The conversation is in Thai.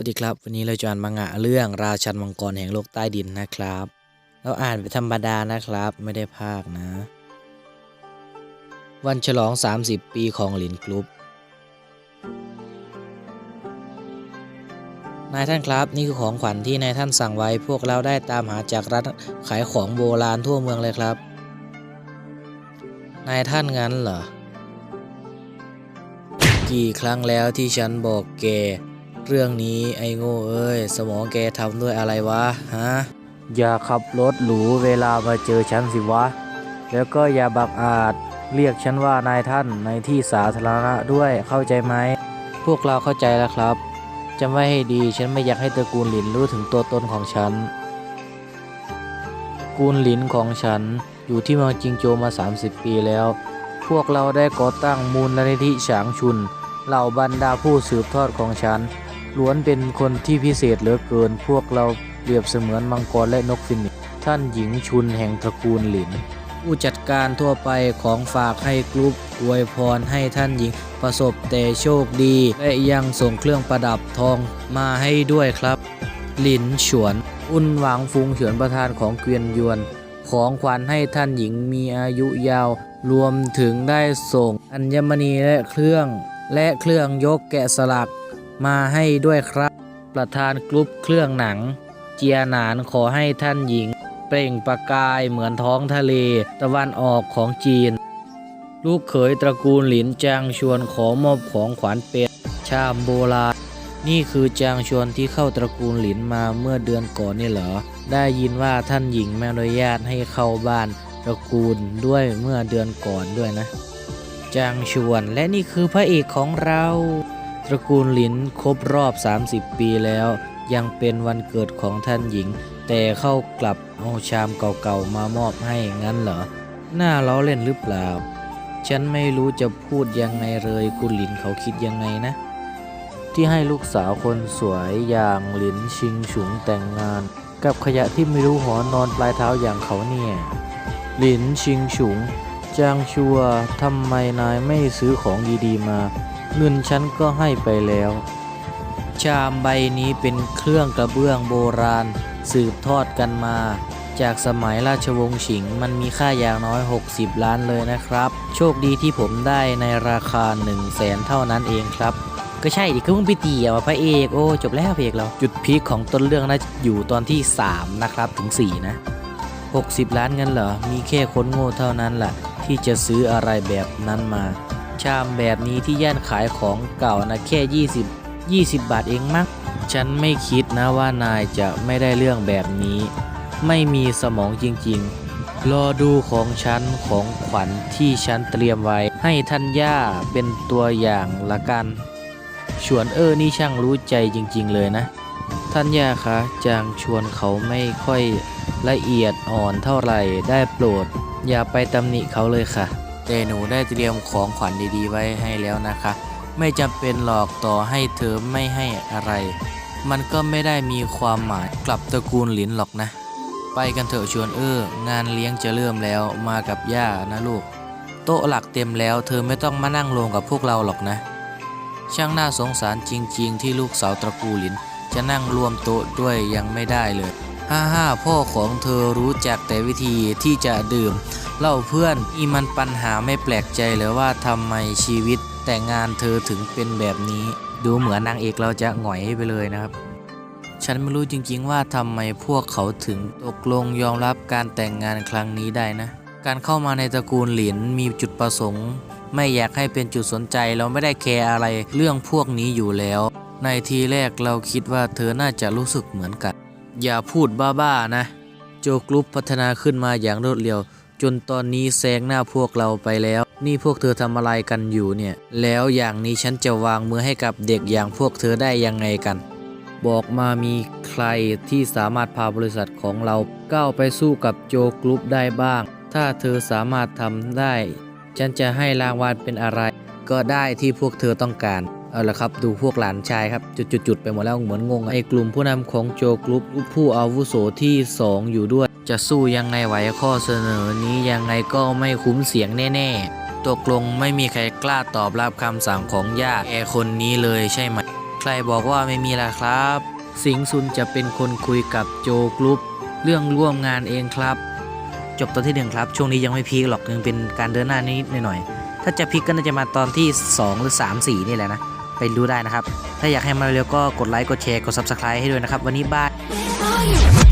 วัสดีครับ วันนี้เราจะอ่านมังงะเรื่องราชันมังกรแห่งโลกใต้ดินนะครับ เราอ่านไปธรรมดานะครับ ไม่ได้ภาคนะ วันฉลอง 30 ปีของหลินกรุ๊ปนายท่านครับ นี่คือของขวัญที่นายท่านสั่งไว้พวกเราได้ตามหาจากร้านขายของโบราณทั่วเมืองเลยครับ นายท่านงั้นเหรอ กี่ครั้งแล้วที่ฉันบอกแก เรื่องนี้ไอ้โง่เอ้ย สมองแกทำด้วยอะไรวะฮะ อย่าขับรถหรูเวลามาเจอฉันสิวะ แล้วก็อย่าบักอาจเรียกฉันว่านายท่านในที่สาธารณะด้วยเข้าใจไหม พวกเราเข้าใจแล้วครับจำไว้ให้ดีฉันไม่อยากให้ตระกูลหลินรู้ถึงตัวตนของฉันตระกูลหลินของฉันอยู่ที่เมืองจิงโจวมา 30 ปีแล้ว พวกเราได้ก่อตั้งมูลนิธิฉางชุน เหล่าบรรดาผู้สืบทอดของฉัน ล้วนเป็นคนที่พิเศษเหลือเกิน พวกเราเปรียบเสมือนมังกรและนกฟินิกซ์ท่านหญิงชุนแห่งตระกูลหลิน ผู้จัดการทั่วไปของฝากให้กรุ๊ปอวยพรให้ท่านหญิงประสบแต่โชคดี และยังส่งเครื่องประดับทองมาให้ด้วยครับ หลินฉวน อุ่นหวังฟุงเฉวนประธานของเกวียนยวน ของขวัญให้ท่านหญิงมีอายุยาว รวมถึงได้ส่ง อัญมณีและเครื่อง และเครื่องยกแกะสลัก มาให้ด้วยครับ ประธานกรุ๊ปเครื่องหนัง เจียหนานขอให้ท่านหญิง เปล่งประกายเหมือนท้องทะเลตะวันออกของจีน ลูกเขยตระกูลหลินจางชวนขอมอบของขวัญเป็นชามโบราณนี่คือจางชวนที่เข้าตระกูลหลินมาเมื่อเดือนก่อนนี่เหรอ ได้ยินว่าท่านหญิงไม่อนุญาตให้เข้าบ้านตระกูลด้วยเมื่อเดือนก่อนด้วยนะ จางชวนและนี่คือพระเอกของเรา ตระกูลหลินครบรอบ 30 ปีแล้ว ยังเป็นวันเกิดของท่านหญิง แต่เข้ากลับเอาชามเก่าๆมามอบให้งั้นเหรอหน่าล้อเล่นหรือเปล่า ฉันไม่รู้จะพูดยังไงเลยกุลหลินเขาคิดยังไงนะ ที่ให้ลูกสาวคนสวยอย่างหลินชิงฉุงแต่งงาน กับขยะที่ไม่รู้หัวนอนปลายเท้าอย่างเขาเนี่ยหลินชิงฉุงจางชัวทำไมนายไม่ซื้อของดีๆมา เงินฉันก็ให้ไปแล้ว ชามใบนี้เป็นเครื่องกระเบื้องโบราณ สืบทอดกันมา จากสมัยราชวงศ์ฉิง มันมีค่าอย่างน้อย 60 ล้านเลยนะครับ โชคดีที่ผมได้ในราคา 1 0 0 0 0แสนเท่านั้นเองครับ ก็ใช่ดิคือมึงไปตีอะพระเอกโอ้จบแล้วพระเอกเราจุดพีคของต้นเรื่องน่าจะอยู่ตอนที่ 3 นะครับถึง 4 นะ 60 ล้านเงินเหรอมีแค่คนโง่เท่านั้นแหละที่จะซื้ออะไรแบบนั้นมา ชามแบบนี้ที่ย่านขายของเก่านะแค่ 20 20 บาทเองมั้งฉันไม่คิดนะว่านายจะไม่ได้เรื่องแบบนี้ ไม่มีสมองจริงๆ รอดูของฉันของขวัญที่ฉันเตรียมไว้ ให้ท่านย่าเป็นตัวอย่างละกันชวนเออนี่ช่างรู้ใจจริงๆเลยนะท่านย่าคะจางชวนเขาไม่ค่อยละเอียดอ่อนเท่าไหร่ได้โปรด อย่าไปตำหนิเขาเลยค่ะ แต่หนูได้เตรียมของขวัญดีๆ ไว้ให้แล้วนะคะ ไม่จำเป็นหรอกต่อให้เธอไม่ให้อะไร มันก็ไม่ได้มีความหมายกลับตระกูลหลินหรอกนะ ไปกันเถอะชวนเอองานเลี้ยงจะเริ่มแล้วมากับย่านะลูก โต๊ะหลักเต็มแล้ว เธอไม่ต้องมานั่งลงกับพวกเราหรอกนะ ช่างน่าสงสารจริง ๆ ที่ลูกสาวตระกูลหลินจะนั่งรวมโต๊ะด้วยยังไม่ได้เลย ฮ่าฮ่าพ่อของเธอรู้จักแต่วิธีที่จะดื่ม เล้าเพื่อนนี่มันปัญหาไม่แปลกใจเลยว่าทำไมชีวิตแต่งงานเธอถึงเป็นแบบนี้ ดูเหมือนนางเอกเราจะหงอยไปเลยนะครับ ฉันไม่รู้จริงๆว่าทำไมพวกเขาถึงตกลงยอมรับการแต่งงานครั้งนี้ได้นะ การเข้ามาในตระกูลหลินมีจุดประสงค์ ไม่อยากให้เป็นจุดสนใจเราไม่ได้แคร์อะไรเรื่องพวกนี้อยู่แล้ว ในทีแรกเราคิดว่าเธอน่าจะรู้สึกเหมือนกัน อย่าพูดบ้าๆนะ โจกรุ๊ปพัฒนาขึ้นมาอย่างรวดเร็ว จนตอนนี้แซงหน้าพวกเราไปแล้ว นี่พวกเธอทำอะไรกันอยู่เนี่ย แล้วอย่างนี้ฉันจะวางมือให้กับเด็กอย่างพวกเธอได้ยังไงกัน บอกมามีใครที่สามารถพาบริษัทของเราก้าวไปสู้กับโจกรุ๊ปได้บ้าง ถ้าเธอสามารถทำได้ ฉันจะให้รางวัลเป็นอะไร ก็ได้ที่พวกเธอต้องการเอาละครับดูพวกหลานชายครับ จุดๆไปหมดแล้วเหมือนงงไอ้กลุ่มผู้นำของโจกรุ๊ปผู้อาวุโสที่ 2 อยู่ด้วย จะสู้ยังไงไหวข้อเสนอนี้ยังไงก็ไม่คุ้มเสียงแน่ๆ ตกลงไม่มีใครกล้าตอบรับคำสั่งของย่าแอคนนี้เลยใช่ไหม ใครบอกว่าไม่มีล่ะครับ สิงซุนจะเป็นคนคุยกับโจกรุ๊ปเรื่องร่วมงานเองครับ จบตอนที่หนึ่งครับ ช่วงนี้ยังไม่พีคหรอกยังเป็นการเดินหน้านิดหน่อยๆ ถ้าจะพีคก็น่าจะมาตอนที่ 2 หรือ 3 4 นี่แหละนะ ไปดูได้นะครับ ถ้าอยากให้มาเร็วก็กดไลค์กดแชร์กด Subscribe ให้ด้วยนะครับ วันนี้บาย